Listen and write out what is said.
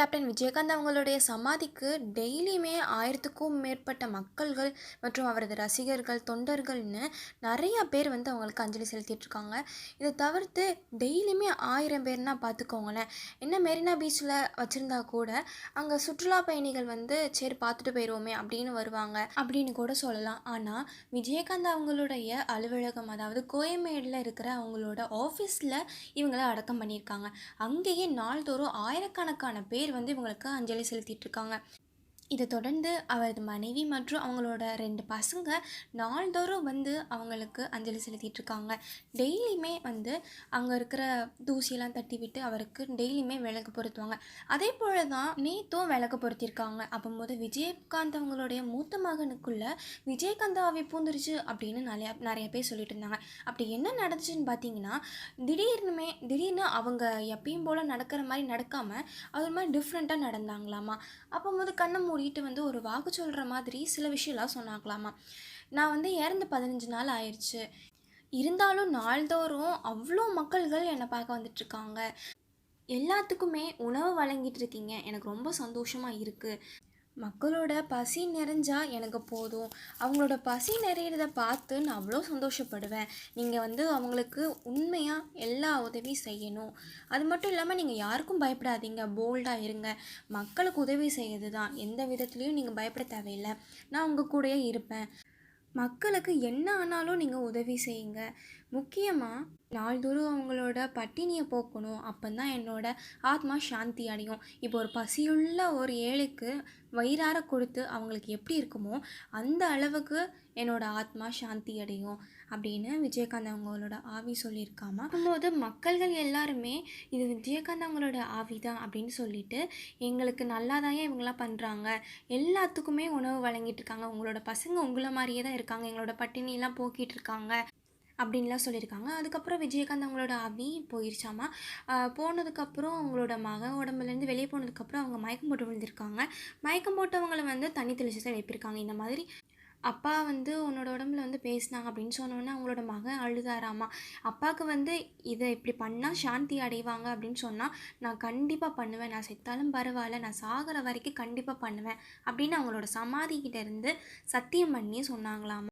Captain Vijayakanth அவங்களுடைய சமாதிக்கு டெய்லியுமே ஆயிரத்துக்கும் மேற்பட்ட மக்கள்கள் மற்றும் அவரது ரசிகர்கள் தொண்டர்கள்னு நிறையா பேர் வந்து அவங்களுக்கு அஞ்சலி செலுத்திட்டு இருக்காங்க. இதை தவிர்த்து டெய்லியுமே ஆயிரம் பேர்னா பார்த்துக்கோங்களேன். என்ன மெரினா பீச்சில் வச்சுருந்தா கூட அங்கே சுற்றுலா பயணிகள் வந்து சரி பார்த்துட்டு போயிடுவோமே அப்படின்னு வருவாங்க அப்படின்னு கூட சொல்லலாம். ஆனால் விஜயகாந்த் அவங்களுடைய அலுவலகம் அதாவது கோயம்பேடில் இருக்கிற அவங்களோட ஆஃபீஸில் இவங்களை அடக்கம் பண்ணியிருக்காங்க. அங்கேயே நாள்தோறும் ஆயிரக்கணக்கான பேர் வந்து இவங்களுக்கு அஞ்சலி செலுத்திட்டு இருக்காங்க. இதை தொடர்ந்து அவரது மனைவி மற்றும் அவங்களோட ரெண்டு பசங்க நாள்தோறும் வந்து அவங்களுக்கு அஞ்சலி செலுத்திட்டு இருக்காங்க டெய்லியுமே வந்து அங்கே இருக்கிற தூசியெல்லாம் தட்டி விட்டு அவருக்கு டெய்லியுமே விளக்கு பொருத்துவாங்க. அதே போல தான் நேத்தும் விளக்கு பொருத்தியிருக்காங்க அப்போது விஜயகாந்த் அவங்களுடைய மூத்த மகனுக்குள்ள விஜயகாந்தாவை பூந்துருச்சு அப்படின்னு நிறையா நிறைய பேர் சொல்லிட்டு இருந்தாங்க அப்படி என்ன நடந்துச்சுன்னு பார்த்தீங்கன்னா திடீர்னுமே திடீர்னு அவங்க எப்பயும் போல் நடக்கிற மாதிரி நடக்காமல் அது மாதிரி டிஃப்ரெண்ட்டாக நடந்தாங்களாமா. அப்போது கண்ணை மூடிட்டு வந்து ஒரு வாக்கு சொல்கிற மாதிரி சில விஷயம்லாம் சொன்னாங்களாமா. நான் வந்து இறந்து பதினஞ்சு நாள் ஆயிடுச்சு இருந்தாலும் நாள்தோறும் அவ்வளோ மக்கள்கள் என்னை பார்க்க வந்துட்டுருக்காங்க எல்லாத்துக்குமே உணவு வழங்கிட்டு இருக்கீங்க. எனக்கு ரொம்ப சந்தோஷமாக இருக்குது மக்களோட பசி நிறைஞ்சா எனக்கு போதும். அவங்களோட பசி நிறையிறத பார்த்து நான் அவ்வளோ சந்தோஷப்படுவேன். நீங்கள் வந்து அவங்களுக்கு உண்மையாக எல்லா உதவியும் செய்யணும். அது மட்டும் இல்லாமல் நீங்கள் யாருக்கும் பயப்படாதீங்க. போல்டாக இருங்க. மக்களுக்கு உதவி செய்யறது தான் எந்த விதத்துலேயும் நீங்கள் பயப்பட தேவையில்லை. நான் உங்கள் கூடயே இருப்பேன். மக்களுக்கு என்ன ஆனாலும் நீங்கள் உதவி செய்யுங்க. முக்கியமாக நாள்தோறும் அவங்களோட பட்டினியை போக்கணும். அப்போ தான் என்னோடய ஆத்மா சாந்தி அடையும். இப்போ ஒரு பசியுள்ள ஒரு ஏழைக்கு வயிறார கொடுத்து அவங்களுக்கு எப்படி இருக்குமோ அந்த அளவுக்கு என்னோடய ஆத்மா சாந்தி அடையும் அப்படின்னு விஜயகாந்த் அவங்களோட ஆவி சொல்லியிருக்காமா. போது மக்கள்கள் எல்லாருமே இது விஜயகாந்த் அவங்களோட ஆவி தான் அப்படின்னு சொல்லிட்டு எங்களுக்கு நல்லாதாயே இவங்களாம் பண்ணுறாங்க எல்லாத்துக்குமே உணவு வழங்கிட்டு இருக்காங்க. உங்களோட பசங்க உங்களை மாதிரியே தான் இருக்காங்க. எங்களோட பட்டினியெல்லாம் போக்கிட்டு இருக்காங்க. அப்படின்லாம் சொல்லியிருக்காங்க. அதுக்கப்புறம் விஜயகாந்த் அவங்களோட ஆவி போயிருச்சாமா? போனதுக்கப்புறம் அவங்களோட மக உடம்புலேருந்து வெளியே போனதுக்கப்புறம் அவங்க மயக்கம் போட்டு விழுந்திருக்காங்க. மயக்கம் போட்டவங்களை வந்து தண்ணி தெளிச்சு தான் எழுப்பியிருக்காங்க. இந்த மாதிரி அப்பா வந்து உன்னோட உடம்புல வந்து பேசினாங்க அப்படின்னு சொன்னோன்னே அவங்களோட மகன் அழுதாராமா? அப்பாவுக்கு வந்து இதை இப்படி பண்ணால் சாந்தி அடைவாங்க அப்படின்னு சொன்னால் நான் கண்டிப்பாக பண்ணுவேன். நான் செத்தாலும் பரவாயில்ல. நான் சாகிற வரைக்கும் கண்டிப்பாக பண்ணுவேன் அப்படின்னு அவங்களோட சமாதிக்கிட்டேருந்து சத்தியம் பண்ணி சொன்னாங்களாமா?